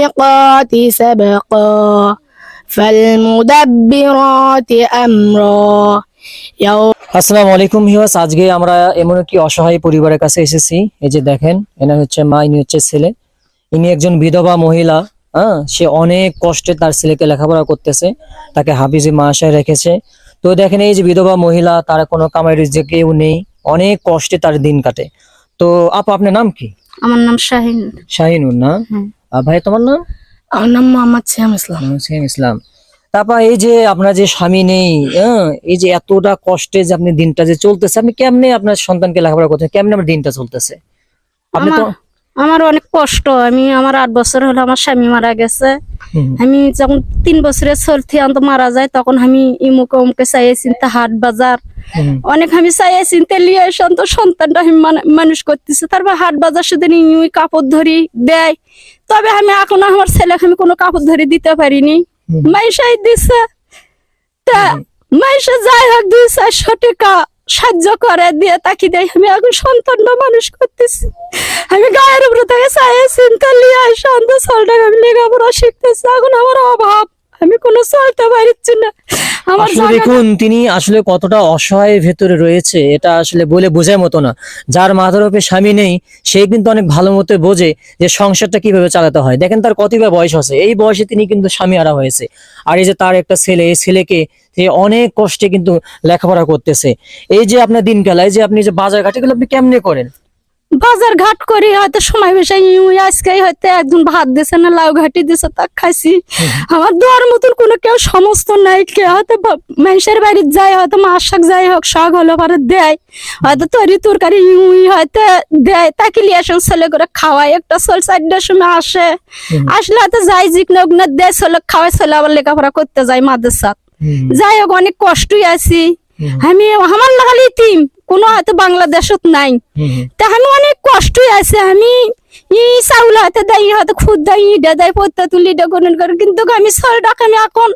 فالسابقات سبقا فالمدبرات أمرا يوم আসসালামু আলাইকুম ভিউয়ার্স আজকে আমরা এমন একটি অসহায় পরিবারের কাছে এসেছি এই যে দেখেন এনার হচ্ছে মা ইনি হচ্ছে ছেলে ইনি একজন বিধবা মহিলা হ্যাঁ সে অনেক কষ্টে তার ছেলেকে লেখাপড়া করতেছে তাকে হাফিজে মাসায় রেখেছে তো দেখেন এই যে বিধবা মহিলা তার কোনো কামাই যে কেউ নেই অনেক কষ্টে তার দিন কাটে তো আপা আপনার নাম কি আমার নাম শাহিন শাহিনুর না হুম। আর ভাই তোমার নাম? আমার নাম মোহাম্মদ শ্যাম ইসলাম। মুসলিম ইসলাম। তারপর এই যে আপনার যে স্বামী নেই এই যে এতটা কষ্টে যে আপনি দিনটা যে চলতেছে আপনি কেমনে আপনার সন্তানকে লেখাপড়া করছেন কেমনে আপনার দিনটা চলতেছে? আপনি তো আমার আমার অনেক কষ্ট। আমি আমার আট বছর হলো আমার স্বামী মারা গেছে। আমি যখন তিন বছরের চলতি অন্ত মারা যায় তখন আমি ইমুকে অমুকে চাইয়ে চিন্তা হাট বাজার। অনেক আমি চাইয়ে চিনতে লিয়ে সন্ত সন্তানটা আমি মানে- মানুষ করতেছে। তারপর হাট বাজার সেদিন ইউই কাপড় ধরি দেয়। তবে আমি এখন আমার ছেলেকে আমি কোনো কাপড় ধরে দিতে পারিনি। মাইশাই দিছে। তা মাইশা যাই হোক দুই চারশো টাকা সাহায্য করে দিয়ে তাকি দেয় আমি এখন সন্তানটা মানুষ করতেছি। আমি গায়ের উপরে তাকে চাই চিন্তা লিয়ে আসে অন্ধ চলটাকে আমি লেখাপড়া শিখতেছি। এখন আমার অভাব। আমি কোনো চলতে পারছি না আমার আসলে দেখুন তিনি আসলে কতটা অসহায় ভেতরে রয়েছে এটা আসলে বলে বোঝার মতো না। যার মাথার উপরে স্বামী নেই সে কিন্তু অনেক ভালো মতো বোঝে যে সংসারটা কীভাবে চালাতে হয়। দেখেন তার কতবার বয়স আছে এই বয়সে তিনি কিন্তু স্বামী আরা হয়েছে। আর এই যে তার একটা ছেলে এই ছেলেকে সে অনেক কষ্টে কিন্তু লেখাপড়া করতেছে। এই যে আপনার দিন গেলায় যে আপনি যে বাজার ঘাটে গুলো আপনি কেমনে করেন? বাজার ঘাট করি হয়তো সময় বেশি আজকে হয়তো একজন ভাত দিছে না লাউ ঘাটি দিছে তা খাইছি। আমার দেওয়ার মতন কোনো কেউ সমস্ত নাই কে হয়তো মানুষের বাড়ির যায় হয়তো মাছ শাক যাই হোক শাক হলো পরে দেয়। হয়তো তরি তরকারি ইউই হয়তো দেয় তাকে লিয়ে আসুন ছেলে করে খাওয়ায় একটা চল চারটার সময় আসে। আসলে হয়তো যাই জিক না দেয় ছেলে খাওয়াই ছেলে আবার লেখাপড়া করতে যায় মাদ্রাসাত। যাই হোক অনেক কষ্টই আছি। আমি আমার লাগালি তিম কোনো হয়তো বাংলাদেশত নাই। তা আমি অনেক কষ্টই আছে। আমি ই চাউল হাতে দেয় হয়তো খুদ দেয় ইটা দেয় পত্তা তুলি ইটা গণন করে। কিন্তু আমি ছলটা আমি এখন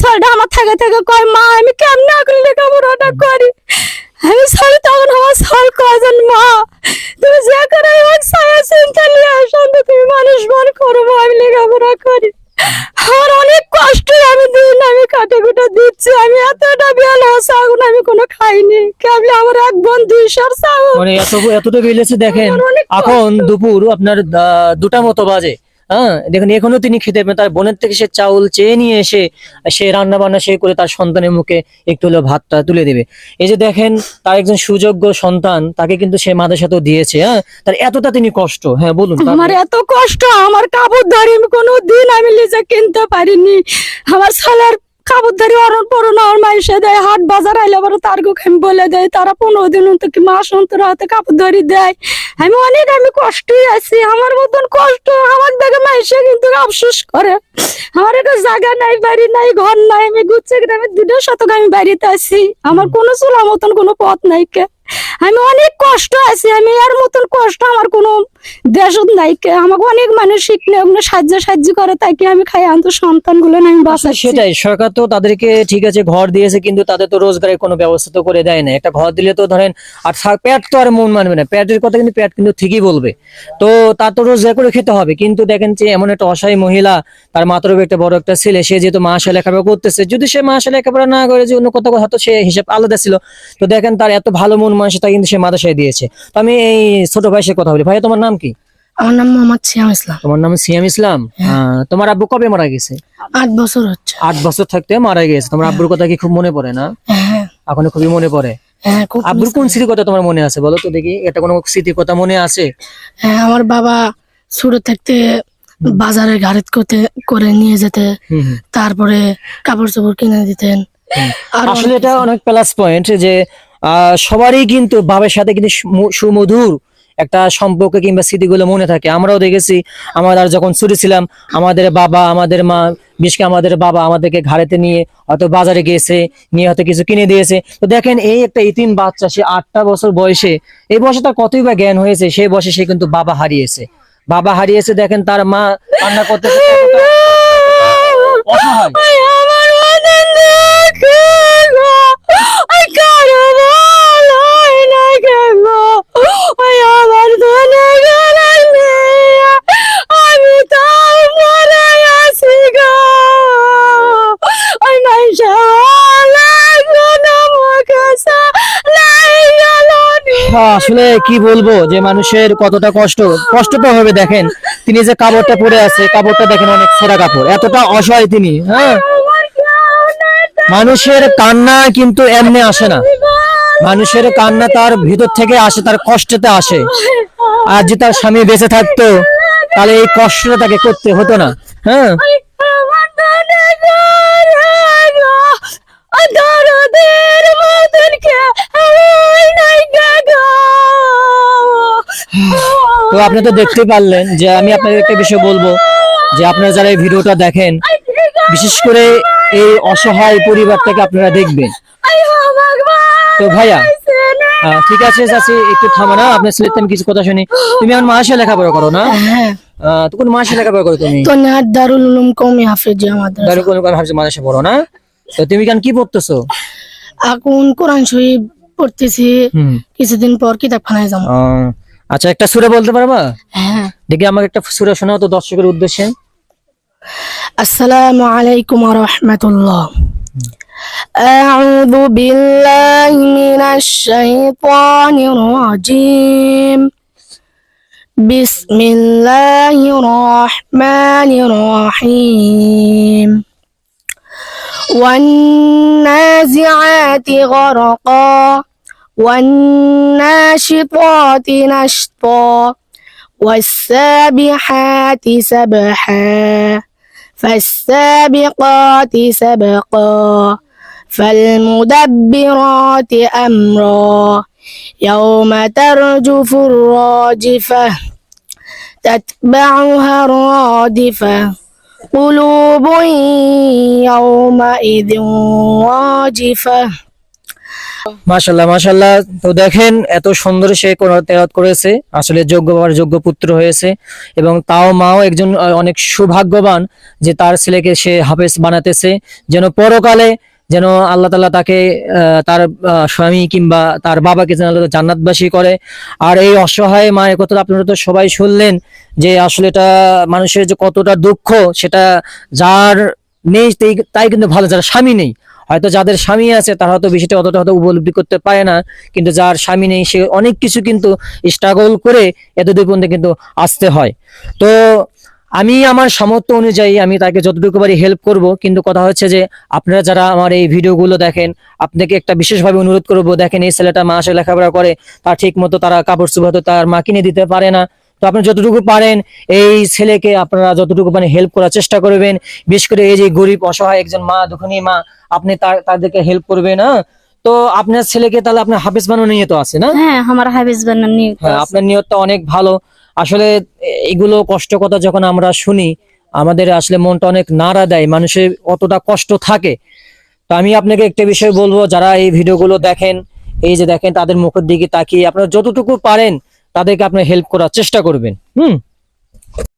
ছলটা আমার থেকে থেকে কয়, মা, আমি কেমনে এখন লেখাপড়াটা করি? আমি ছল তখন আমার ছল কজন মা। তুমি যে করে আমার ছায়া চিন্তা নিয়ে আসো তুমি মানুষ, মন করব আমি লেখাপড়া করি আমার অনেক কষ্ট আমি দিন আমি কাটে কুটে দিচ্ছি আমি এতটা বেল আছে আমি খাইনি আমার এক বোন দুইশোর মানে এত দেখেন। এখন দুপুর আপনার দুটা মতো বাজে। হ্যাঁ দেখেন এখনও তিনি খেতে পারেন তার বোনের থেকে সে চাউল চেয়ে নিয়ে এসে সে রান্না বান্না সে করে তার সন্তানের মুখে একটু হলেও ভাতটা তুলে দেবে। এই যে দেখেন তার একজন সুযোগ্য সন্তান তাকে কিন্তু সে মাদের সাথেও দিয়েছে হ্যাঁ? তার এতটা তিনি কষ্ট হ্যাঁ বলুন আমার এত কষ্ট আমার কাপড় ধরি আমি কোনো দিন আমি নিজে কিনতে পারিনি। আমার ছেলের কাপড় ধরি অরণ পরন আমার মাইসে দেয়, হাট বাজার আইলে পরে তার আমি বলে দেয়, তারা পনেরো দিন অন্তর কি মাস অন্তর হাতে ধরি দেয়। আমি অনেক, আমি কষ্টই আছি, আমার মতন কষ্ট আমার দেখে মাইসে কিন্তু আফসোস করে। আমার একটা জায়গা নাই, বাড়ি নাই, ঘর নাই, আমি গুচ্ছে গ্রামে দুটো শতক আমি বাড়িতে আছি। আমার কোনো চুলার মতন কোনো পথ নাই কে। আমি অনেক কষ্ট আছি, আমি এর মতন কষ্ট আমার কোনো দেশত নাই। আমাকে অনেক মানুষ শিখলে ওগুলো সাহায্য সাহায্য করে, তাকে আমি খাই আন্ত সন্তানগুলো আমি বাঁচাচ্ছি সেটাই, সরকার তো তাদেরকে ঠিক আছে ঘর দিয়েছে, কিন্তু তাদের তো রোজগারের কোনো ব্যবস্থা তো করে দেয় না একটা ঘর দিলে তো ধরেন, আর পেট তো আর মন মানবে না। পেটের কথা কিন্তু পেট কিন্তু ঠিকই বলবে। তো তার তো রোজগার করে খেতে হবে। কিন্তু দেখেন যে এমন একটা অসহায় মহিলা, তার মাত্র একটা বড় একটা ছেলে, সে যেহেতু মা মাসে লেখাপড়া করতেছে, যদি সে মা মাসে লেখাপড়া না করে যে অন্য কোথাও, হয়তো সে হিসাব আলাদা ছিল। তো দেখেন তার এত ভালো মন মানসিকতা কিন্তু সে মাদ্রাসায় দিয়েছে। তো আমি এই ছোট ভাইয়ের কথা বলি। ভাই তোমার নাম কি? আমার নাম মোহাম্মদ সিয়াম ইসলাম। তোমার নাম সিয়াম ইসলাম? তোমার আব্বু কবে মারা গেছে? আট বছর হচ্ছে। আট বছর থাকতে মারা গেছে। তোমার আব্বুর কথা কি খুব মনে পড়ে না? হ্যাঁ। এখনও খুবই মনে পড়ে। হ্যাঁ আব্বুর কোন স্মৃতির কথা তোমার মনে আছে? বলো তো দেখি এটা কোনো স্মৃতির কথা মনে আছে? হ্যাঁ আমার বাবা ছোট থাকতে বাজারে গাড়ি করতে করে নিয়ে যেতে। তারপরে কাপড় চোপড় কিনে দিতেন। আর আসলে এটা অনেক প্লাস পয়েন্ট যে সবারই কিন্তু বাবার সাথে কিন্তু সুমধুর একটা সম্পর্ক কিংবা স্মৃতিগুলো মনে থাকে। আমরাও দেখেছি আমরা যখন ছোট ছিলাম আমাদের বাবা আমাদের মা বিশেষ আমাদের বাবা আমাদেরকে ঘাড়েতে নিয়ে হয়তো বাজারে গিয়েছে নিয়ে হয়তো কিছু কিনে দিয়েছে। তো দেখেন এই একটা ইতিম বাচ্চা সে আটটা বছর বয়সে এই বয়সে তার কতই বা জ্ঞান হয়েছে সেই বয়সে সে কিন্তু বাবা হারিয়েছে। বাবা হারিয়েছে দেখেন তার মা কান্না করতেছে কতটা অসহায়। আসলে কি বলব যে মানুষের কতটা কষ্ট কষ্ট তো হবে দেখেন তিনি যে কাপড়টা পরে আছে কাপড়টা দেখেন অনেক ছেঁড়া কাপড় এতটা অসহায় তিনি হ্যাঁ মানুষের কান্না কিন্তু এমনি আসে না মানুষের কান্না তার ভিতর থেকে আসে তার কষ্টতে আসে আর যে তার স্বামী বেঁচে থাকতো তাহলে এই কষ্টটা তাকে করতে হতো না হ্যাঁ তো আপনি তো দেখতে পারলেন যে আমি আপনাদের একটা বিষয় বলব যে আপনারা যারা এই ভিডিওটা দেখেন বিশেষ করে এই অসহায় পরিবারটাকে আপনারা দেখবেন। তো ভাইয়া ঠিক আছে চাচি একটু থামো না আপনার ছেলের আমি কিছু কথা শুনি। তুমি আমার মাসে লেখাপড়া করো না? হ্যাঁ। তো কোন মাসে লেখাপড়া করো তুমি? তো দারুল উলুম কৌমি হাফেজ আমাদের দারুল কোন ভাবছি মাসে পড়ো না? তো তুমি কেন কি পড়তেছো? এখন কোরআন শরীফ পড়তেছি। কিছুদিন পর কিতাবখানায় যাব। আহ, আচ্ছা একটা সুরে বলতে পারবা হ্যাঁ দেখি আমাকে একটা সুরে শোনাও তো দর্শকের উদ্দেশ্যে আসসালামু আলাইকুম রহমতুল্লাহ أعوذ بالله من الشيطان الرجيم بسم الله الرحمن الرحيم والنازعات غرقا والناشطات نشطا والسابحات سبحا فالسابقات سبقا فالمدبرات أمرا يوم ترجف الراجفة تتبعها الرادفة قلوب يومئذ واجفة মাশাল্লাহ মাশাল্লাহ তো দেখেন, এত সুন্দর সে তেলাওয়াত করেছে। আসলে যোগ্য বাবার যোগ্য পুত্র হয়েছে এবং তাও মাও একজন অনেক সৌভাগ্যবান যে তার ছেলেকে সে হাফেজ বানাতেছে। যেন পরকালে যেন আল্লাহ তাআলা তাকে তার স্বামী কিংবা তার বাবাকে যেন আল্লাহ জান্নাতবাসী করে। আর এই অসহায় মায়ের কথা আপনারা তো সবাই শুনলেন যে আসলে এটা মানুষের যে কতটা দুঃখ, সেটা যার নেই তাই কিন্তু ভালো, যার স্বামী নেই। হয়তো যাদের স্বামী আছে, তারা হয়তো বিষয়টা অতটা হয়তো উপলব্ধি করতে পারে না। কিন্তু যার স্বামী নেই, সে অনেক কিছু কিন্তু স্ট্রাগল করে এতদূর পর্যন্ত কিন্তু আসতে হয়। তো আমি আমার সামর্থ্য অনুযায়ী আমি তাকে যতটুকু পারি হেল্প করব। কিন্তু কথা হচ্ছে যে, আপনারা যারা আমার এই ভিডিওগুলো দেখেন, আপনাকে একটা বিশেষভাবে অনুরোধ করব, দেখেন এই ছেলেটা মা আসে লেখাপড়া করে, তার ঠিক মতো তারা কাপড় চোপড় হয়তো তার মা কিনে দিতে পারে না। তো আপনি যতটুকু পারেন এই ছেলেকে আপনারা যতটুকু পারেন হেল্প করার চেষ্টা করবেন। বিশেষ করে এই যে গরিব অসহায় একজন মা দুঃখনী মা আপনি তাদেরকে হেল্প করবেন হ্যাঁ? তো আপনার ছেলেকে তাহলে আপনার হাফিজ বানানো নিয়ে তো আছে না? হ্যাঁ আমার হাফিজ বানান নিয়ে হ্যাঁ আপনার নিয়তটা অনেক ভালো। আসলে এগুলো কষ্ট কথা যখন আমরা শুনি আমাদের আসলে মনটা অনেক নাড়া দেয় মানুষের অতটা কষ্ট থাকে। তো আমি আপনাকে একটা বিষয় বলব যারা এই ভিডিওগুলো দেখেন এই যে দেখেন তাদের মুখের দিকে তাকিয়ে আপনারা যতটুকু পারেন তাদেরকে আপনি হেল্প করার চেষ্টা করবেন। হুম?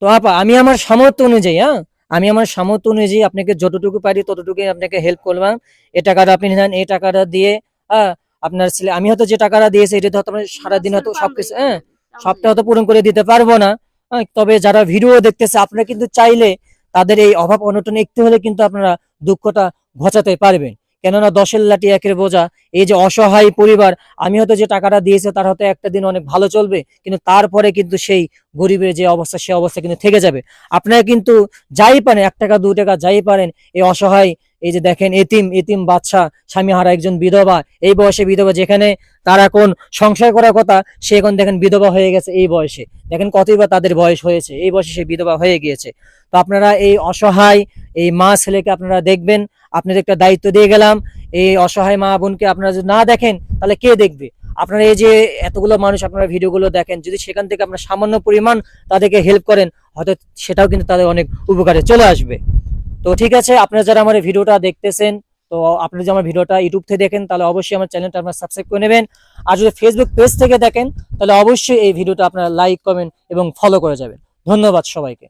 তো আপা আমি আমার সামর্থ্য অনুযায়ী হ্যাঁ? আমি আমার সামর্থ্য অনুযায়ী আপনাকে যতটুকু পারি ততটুকুই আপনাকে হেল্প করলাম। এ টাকাটা আপনি নেন এই টাকাটা দিয়ে হ্যাঁ আপনার ছেলে আমি হয়তো যে টাকাটা দিয়েছি এটা হয়তো আপনার সারাদিন হয়তো সবকিছু হ্যাঁ সবটা হয়তো পূরণ করে দিতে পারব না। হ্যাঁ, তবে যারা ভিডিও দেখতেছে আপনারা কিন্তু চাইলে তাদের এই অভাব অনটন একটু হলে কিন্তু আপনারা দুঃখটা ঘচাতে পারবেন। কেননা দশের লাঠি একের বোঝা, এই যে অসহায় পরিবার, আমি হয়তো যে টাকাটা দিয়েছে তার হয়তো একটা দিন অনেক ভালো চলবে, কিন্তু তারপরে কিন্তু সেই গরিবের যে অবস্থা, সে অবস্থা কিন্তু থেকে যাবে। আপনারা কিন্তু যাই পারেন, এক টাকা দু টাকা যাই পারেন, এই অসহায়, এই যে দেখেন এতিম এতিম বাচ্চা স্বামী হারা একজন বিধবা, এই বয়সে বিধবা যেখানে তার এখন সংসার করার কথা, সে এখন দেখেন বিধবা হয়ে গেছে এই বয়সে। দেখেন কতই বা তাদের বয়স হয়েছে, এই বয়সে সে বিধবা হয়ে গিয়েছে। তো আপনারা এই অসহায়, এই মা ছেলেকে আপনারা দেখবেন আপনাদের একটা দায়িত্ব দিয়ে গেলাম। এই অসহায় মা বোনকে আপনারা যদি না দেখেন, তাহলে কে দেখবে? আপনারা এই যে এতগুলো মানুষ আপনারা ভিডিওগুলো দেখেন, যদি সেখান থেকে আপনারা সামান্য পরিমাণ তাদেরকে হেল্প করেন, হয়তো সেটাও কিন্তু তাদের অনেক উপকারে চলে আসবে। তো ঠিক আছে, আপনারা যারা আমার ভিডিওটা দেখতেছেন, তো আপনারা যদি আমার ভিডিওটা ইউটিউব থেকে দেখেন, তাহলে অবশ্যই আমার চ্যানেলটা আপনারা সাবস্ক্রাইব করে নেবেন। আর যদি ফেসবুক পেজ থেকে দেখেন, তাহলে অবশ্যই এই ভিডিওটা আপনারা লাইক কমেন্ট এবং ফলো করে যাবেন। ধন্যবাদ সবাইকে।